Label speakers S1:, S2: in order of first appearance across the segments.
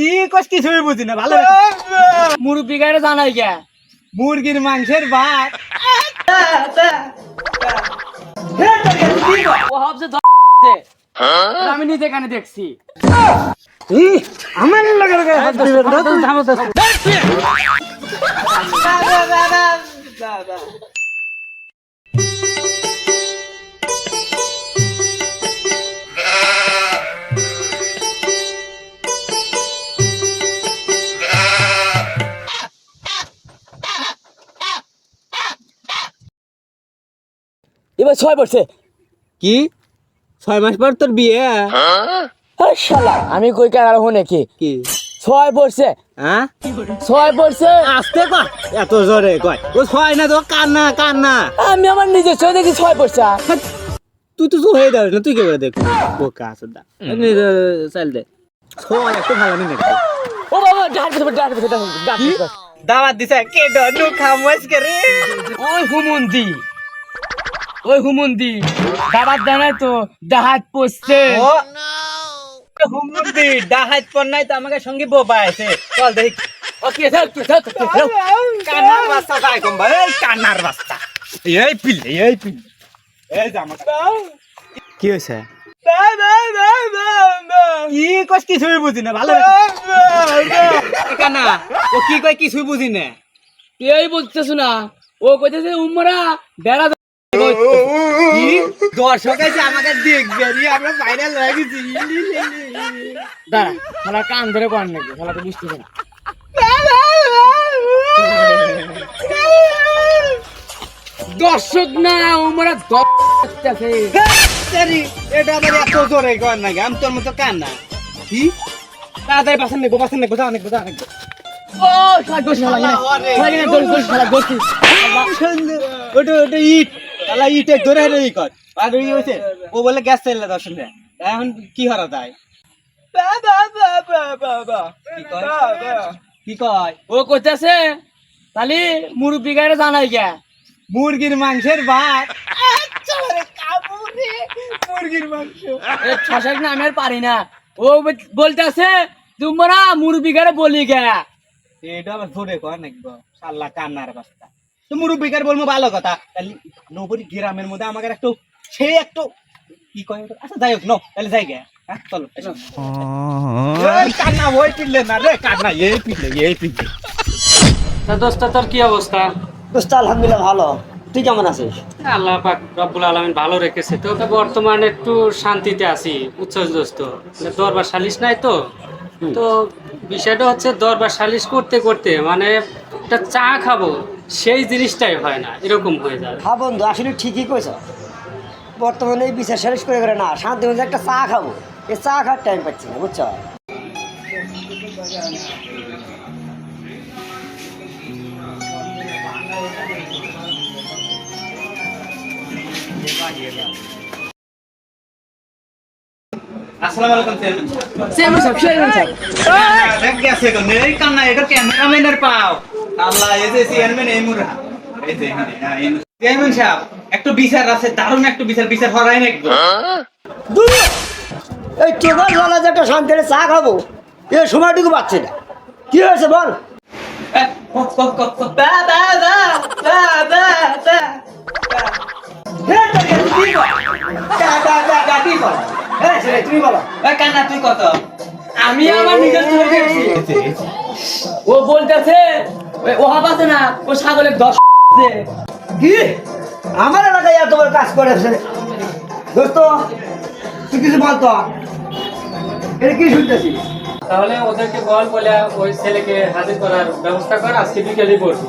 S1: ই কস কিছুই বুঝি না ভালো
S2: মুরব্বী গাড়ি জানাই কে?
S1: মুরগির মাংসের ভাত।
S2: আমি নিজে এখানে দেখছি।
S1: আমার লগে দিবেন
S2: এবার ছয় পড়ছে
S1: কি? ছয় মাস পর তোর বিয়ে?
S2: শালা আমি কই কার আর হনে কি?
S1: কি?
S2: ছয় পড়ছে
S1: হ্যাঁ?
S2: ছয় পড়ছে
S1: আস্তে কয় এত জোরে কয়। ও ছয় না তো কান্না কান্না।
S2: আমি আমার নিজের চোখে দেখি ছয় পড়ছে
S1: তুই তো হয়ে যাবে না তুই কে করে দেখ বোকা আছে দা চাল দে। ছয় একটু ভালো নাকি
S2: ও বাবা ডান পিছে ডান পিছে ডান পিছে,
S1: দাওয়াত দিছে কে ডনু খামোস করে
S2: ওই হুমন্দি ওই হুমন্দি দাবার দানায় তো ডাহাত পড়ছে
S1: হুমুন্দি ডাহাত পর নাই তো আমাকে সঙ্গে বোবা আছে চল দেখি। কান্নার রাস্তা যাই কম ভাই কান্নার রাস্তা। এই পিলে এই পিলে। এই জামা কি হয়েছে? কি কস কিছুই বুঝি না ভালো কানা ও কি কয় কিছুই বুঝি না।
S2: এই বলতেছ না। ও কইতেছে উমরা বেড়া
S1: দর্শক আছে আমাকে দেখবে আমরা ভাইরাল হয়ে গেছি।
S2: দাঁড়া শালা কান ধরে কর নাকি শালা তো বুঝতেছে না। দর্শক না দর্শক
S1: সরি এটা আবার এত জোরে কর না আমি তোর মতো কান্না কি? তাড়াতাড়ি বাসন নেব বাসন নেব যাও নেব
S2: ও শালা গোশ শালা গিনা শালা গিনা গোশ গোশ শালা গোশ
S1: ওটা ওটা ইট। তালা ইটে ধরে হেরে ই কর। আর ওই হয়েছে ও বলে গ্যাস চাইলে দর্শন দেয় এখন কি হরা যায় কি কয়?
S2: ও কইতেছে তাহলে মুরব্বী গাড়ি জানাই কে
S1: মুরগির মাংসের ভাত। আচ্ছা মুরগির মাংস।
S2: না আমি আর পারি না। ও বলতেছে তোমরা মুরব্বী গাড়ি বলি গে।
S1: এটা আবার ধরে কয় নাকি গো সাল্লা কান্নার বাস্তা তো মুরব্বিকার বলব ভালো কথা। তাহলে নবরী গ্রামের মধ্যে আমাকে একটু সে একটু কি কয় আচ্ছা যাই হোক নো তাহলে যাই গে হ্যাঁ চলো কান্না ওই পিলে না রে কান্না এই পিলে এই পিলে
S3: তা দোস্ত তোর কি অবস্থা?
S4: দোস্ত আলহামদুলিল্লাহ ভালো। তুই কেমন আছিস?
S3: আল্লাহ পাক রব্বুল আলমিন ভালো রেখেছে। তো তো বর্তমানে একটু শান্তিতে আছি। উচ্ছ্বাস দোস্ত? মানে দরবার সালিশ নাই তো? তো বিষয়টা হচ্ছে দরবার সালিশ করতে করতে মানে একটা চা খাব, সেই জিনিসটাই হয় না, এরকম হয়ে যায়।
S4: হ্যাঁ বন্ধু, আসলে ঠিকই কইছ। বর্তমানে এই বিচার শেষ করে করে না, শান্তি মধ্যে একটা চা খাব এই চা খাওয়ার টাইম পাচ্ছি না, বুঝছ?
S1: আসসালামু আলাইকুম চেয়ারম্যান
S2: সব শেয়ার সব
S1: দেখ গেছে গো এই কান্না এটা ক্যামেরাম্যানের পাও। আল্লাহ এই যে চেয়ারম্যান এই মুরা এই যে এখানে, এই মুরা। চেয়ারম্যান সাহেব একটু বিচার আছে দারুণ একটু বিচার বিচার হরাই নাকি?
S4: এই টেবল গলা যে একটা শান্তিতে চা খাব এই সময়টুকু পাচ্ছি না। কি হয়েছে বল? হ্যাঁ তুমি বলো
S1: কান্না তুই কত
S2: আমি আমার নিজের চোখে দেখছি ও বলতেছে ওহাব আছে না ও ছাগলের দশ
S4: কি আমার এলাকায় এত বড় কাজ করেছে দোস্ত তুই কিছু বলতো এটা কি শুনতেছিস
S3: তাহলে ওদেরকে বল বলে ওই ছেলেকে হাজির করার ব্যবস্থা কর আজকে বিকেলে করব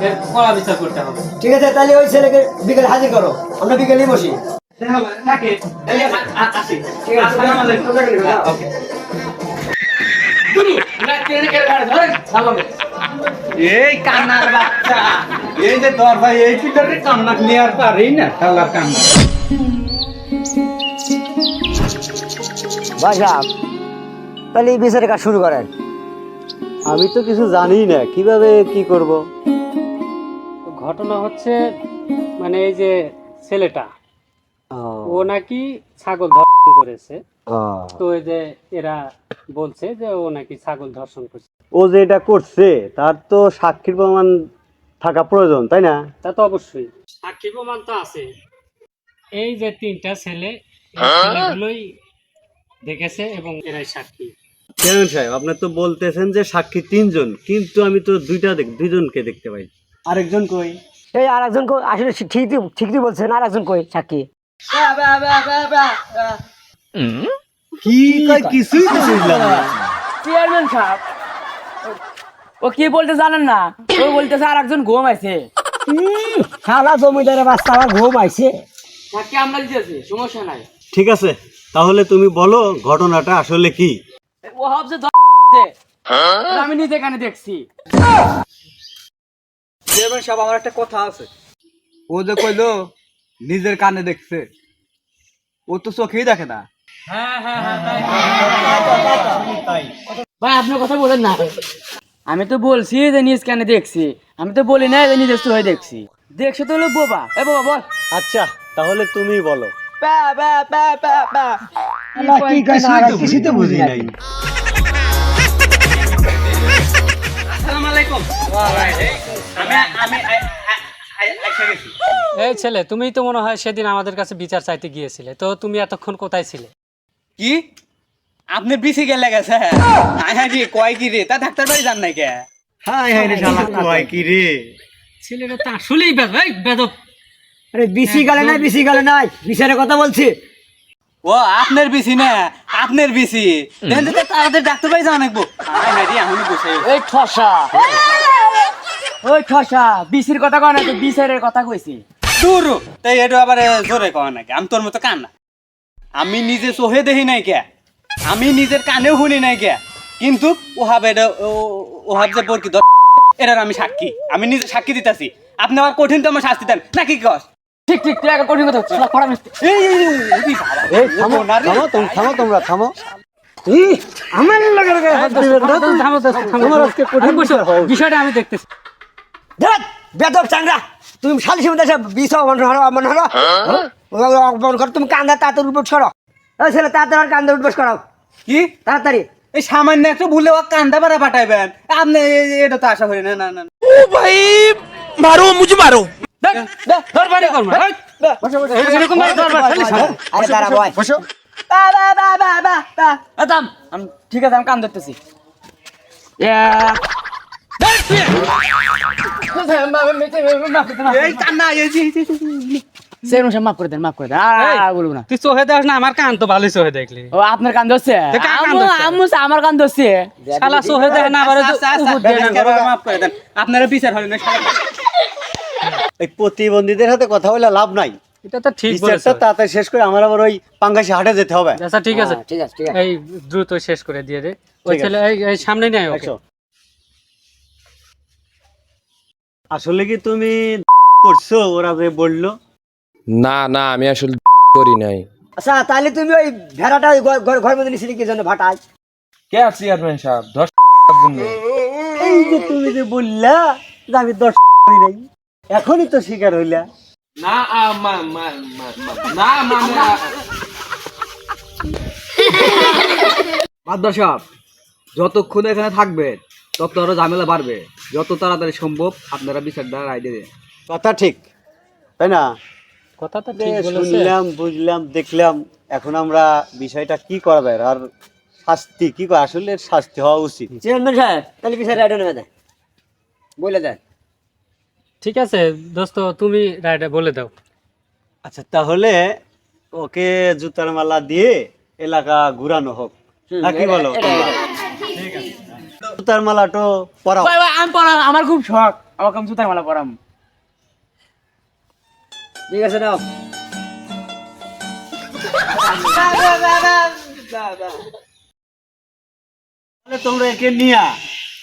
S3: এর কড়া বিচার করতে হবে
S4: ঠিক আছে তাহলে ওই ছেলেকে বিকেলে হাজির করো আমরা বিকেলেই বসি
S1: থাকে এই, আ- আ- আসি
S4: ঠিক আছে
S1: আসসালামু আলাইকুম ওকে এই কান্নার বাচ্চা। এই যে দর ভাই এই পিটারে কান্না নিয়ে আর পারি না শালার কান্না।
S4: ভাই সাহেব তাহলে এই বিচারের কাজ শুরু করেন।
S5: আমি তো কিছু জানি না কীভাবে কি করব?
S3: ঘটনা হচ্ছে মানে এই যে ছেলেটা। ও। নাকি ছাগল ধর্ষণ করেছে। তো এই যে এরা বলছে যে ও নাকি ছাগল ধর্ষণ করছে।
S5: ও যে এটা করছে তার তো সাক্ষীর প্রমাণ থাকা প্রয়োজন তাই না?
S3: তা তো অবশ্যই। সাক্ষী প্রমাণ তো আছে। এই যে তিনটা ছেলে এই ছেলেগুলোই দেখেছে এবং এরাই সাক্ষী।
S5: চেয়ারম্যান সাহেব আপনার তো বলতেছেন যে সাক্ষী তিনজন কিন্তু আমি তো দুইটা দেখ দুইজনকে দেখতে পাই।
S1: আরেকজন কই?
S6: এই আরেকজন কই- আসলে ঠিকই ঠিকই বলছেন আরেকজন কই সাক্ষী?
S5: কি কয় কিছুই তো বুঝলাম না।
S2: চেয়ারম্যান সাহেব ও কি বলতে জানেন না? ও বলতেছে আর একজন ঘুম আছে
S6: শালা জমিদারের বাচ্চা আমার ঘুম আইছে।
S2: তাকে আমরা দিতেছি সমস্যা নাই।
S5: ঠিক আছে তাহলে তুমি বলো ঘটনাটা আসলে কি?
S2: ও ভাবছে আমি নিজে কানে দেখছি।
S1: চেয়ারম্যান সাহেব আমার একটা কথা আছে। ও যে কইলো নিজের কানে দেখছে। ও তো চোখেই দেখে না।
S2: ভাই আপনার কথা বলেন না। আমি তো বলছি যে নিজ কানে দেখছি। আমি তো বলি না যে নিজস্ব হয়ে দেখছি। দেখছে তো হলো বোবা? এ বাবা বল।
S5: আচ্ছা তাহলে তুমি বলো।
S6: কি কয় না আর কিছুই তো বুঝি নাই।
S1: আসসালামু আলাইকুম। আমি আমি
S3: এই ছেলে তুমি তো মনে হয় সেদিন আমাদের কাছে বিচার চাইতে গিয়েছিলে। তো তুমি এতক্ষণ কোথায় ছিলে?
S1: কি? আপনি বিসি গেলে গেছে? হ্যাঁ হ্যাঁ রে কয় কি রে? তা ডাক্তার বাড়ি যান নাই কে
S5: হাই হাই রে শালা কয় কি রে?
S3: ছেলেটা তো আসলেই বেদ এই বেদব।
S6: আরে বিসি গেলে নাই বিসি গেলে নাই। বিচারের কথা বলছি।
S1: ও আপনার বিসি না? আপনার বিসি। দেখেন তো তাড়াতাড়ি ডাক্তার বাড়ি যাওয়া নাকবো হ্যাঁ হ্যাঁ রে এখনই বসে
S2: এই ঠসা। ওই ঠসা বিসির কথা কয় না তো কথা কইছি।
S1: দূর। তাই এটা আবার জোরে নাকি আমি তোর মতো কান না। আমি নিজে চোহে দেখি নাই কে? আমি নিজের কানেও শুনি নাই কে? কিন্তু ওহাব এটা ওহাব যে বরকি এটার আমি সাক্ষী। আমি নিজে সাক্ষী দিতেছি। আপনি আবার কঠিন তো আমার শাস্তি দেন। নাকি কস?
S2: ঠিক ঠিক তুই একটা কঠিন কথা হচ্ছে পড়া মিস্ত্রি।
S1: এই এই, এই, এই, বাবা,
S5: এই থামো
S1: ও না রে।
S5: থামো তোম- থামো তোমরা থামো।
S6: আমার লগে লগে হাত দিবেন না তো।
S3: থামো থামো।
S5: তোমার আজকে কঠিন
S3: আমি বসো।
S5: বিচার হওয়া উচিত।
S3: বিষয়টা আমি দেখতেছি।
S6: বেদব চাংরা তুমি মধ্যে বিষ করো তুমি কান্দা তাড়াতাড়ি উঠবস করো ওই ছেলে তাড়াতাড়ি কান্দা উঠবস করো
S1: কি
S6: তাড়াতাড়ি
S1: এই সামান্য একটা ভুলে ও কান্দা পাড়া পাঠাইবেন আপনি এটা তো আশা করি না না না
S3: এরকম
S6: আরে দাঁড়া ভাই বসো
S2: বা, বা, বা, বা, বা, বা। এ, থাম। আমি- ঠিক আছে আমি কান ধরতেছি এক। মাফ করে দেন মাফ করে দেন। আর- আর- আর বলব না।
S3: তুই চোখে দেখ না আমার কান তো ভালোই চোখে দেখলি।
S2: ও আপনার কান ধরছে? আমার কান ধরছে।
S3: শালা চোখে দেখ না আবার
S1: আচ্ছা, আচ্ছা,
S3: না
S1: আচ্ছা, মাফ করে দেন। আপনারা বিচার
S5: এই প্রতিবন্ধীদের সাথে কথা বলে লাভ নাই।
S3: এটা তো ঠিক বলেছ।
S5: তাড়াতাড়ি শেষ করে আমার আবার ওই পাঙ্গাসি হাটে যেতে হবে।
S3: আচ্ছা ঠিক আছে।
S6: ঠিক আছে
S3: এই দ্রুত শেষ করে দিয়ে দে। ওই ছেলে এই এই সামনে নেই ওকে।
S5: আসলে কি তুমি করছ? ওরা যে বলল।
S7: না না আমি আসলে করি নাই।
S6: আচ্ছা তাহলে তুমি ওই ভেড়াটা ওই ঘর- ঘর- ঘরের মধ্যে নিছিলে কি জন্য ভাটায়?
S7: কে চেয়ারম্যান সাহেব? দশ
S5: এই যে তুমি যে বললা যে আমি দশ করি নাই এখনই তো শিকার হইলা।
S7: না না
S8: মাদ্রাস সাহেব যতক্ষণ এখানে থাকবেন তত আরও ঝামেলা বাড়বে। যত তাড়াতাড়ি সম্ভব আপনারা বিচারটা রায় দেবেন
S5: কথা ঠিক তাই না?
S3: কথা তো
S5: যে
S3: ঠিক বলেছে।
S5: শুনলাম বুঝলাম দেখলাম এখন আমরা বিষয়টা কি করবে? আর শাস্তি কি করে আসলে শাস্তি হওয়া উচিত।
S6: চেয়ারম্যান সাহেব তাহলে বিচার রাইড নেবে দেয় বলে দেন।
S3: ঠিক আছে দোস্ত তুমি রাইডে বলে দাও।
S5: আচ্ছা তাহলে ওকে জুতার মালা দিয়ে এলাকা ঘুরানো হোক। নাকি বলো? তোমরা? জুতার মালাটো পরাও।
S2: ভাই, ভাই, আমি পড়াম আমার খুব শখ। আমাকে আমি সুতার মালা পড়াম
S6: ঠিক আছে নাও।
S5: তাহলে তোমরা একে নিয়া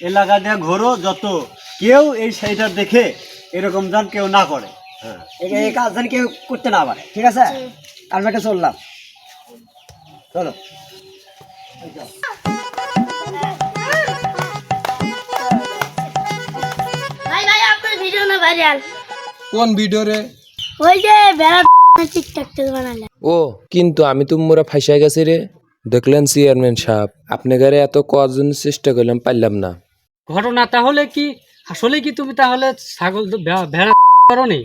S5: এলাকা দিয়ে ঘোরো যত কেউ এই শাড়িটা দেখে এরকম যান কেউ না করে।
S6: এই- এই কাজ যেন কেউ করতে না পারে ঠিক আছে? আমি একটা চললাম। চলো।
S9: ভাইরাল
S7: কোন ভিডিও রে?
S9: ওই যে ভেড়া
S7: ও কিন্তু আমি তো মোরা ফাইসা গেছি রে। দেখলেন চেয়ারম্যান সাহেব আপনি গারে এত কজন চেষ্টা করলাম পারলাম না।
S3: ঘটনা তাহলে কি? আসলে কি তুমি তাহলে ছাগল তো ভে- ভেড়া করনি?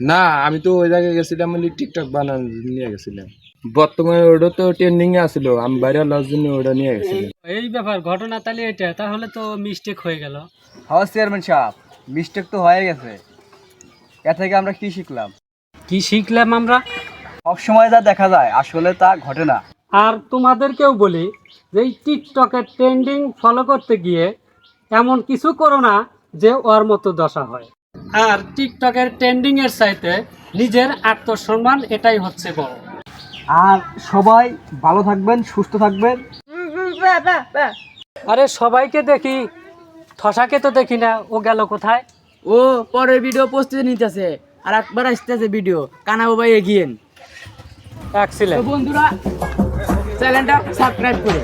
S7: না আমি তো ওই জায়গায় গেছিলাম বলি টিকটক বানানো নিয়ে গেছিলাম। বর্তমানে ওটা তো ট্রেন্ডিং এ আসলো আমি বাইরে লওয়ার জন্য ওটা নিয়ে গেছিলাম।
S3: এই ব্যাপার ঘটনা তাহলে এটা তাহলে তো মিস্টেক হয়ে গেল।
S8: হ্যাঁ চেয়ারম্যান সাহেব। মিস্টেক তো হয়ে গেছে। এ থেকে আমরা কি শিখলাম?
S3: কি শিখলাম আমরা?
S8: সব সময় যা দেখা যায় আসলে তা ঘটে না।
S3: আর তোমাদেরকেও বলি যে এই টিকটকের ট্রেন্ডিং ফলো করতে গিয়ে এমন কিছু করো না যে ওর মতো দশা হয়। আর টিকটকের ট্রেন্ডিং এর চাইতে নিজের আত্মসম্মান এটাই হচ্ছে বড়।
S8: আর সবাই ভালো থাকবেন সুস্থ থাকবেন।
S3: আরে সবাইকে দেখি। থসাকে তো দেখি না ও গেল কোথায়?
S2: ও পরের ভিডিও প্রস্তুতি নিতেছে আর একবার আসতেছে ভিডিও কানা বাবা এগিয়ে
S3: এক্সিলেন্ট
S2: বন্ধুরা চ্যানেলটা সাবস্ক্রাইব করে।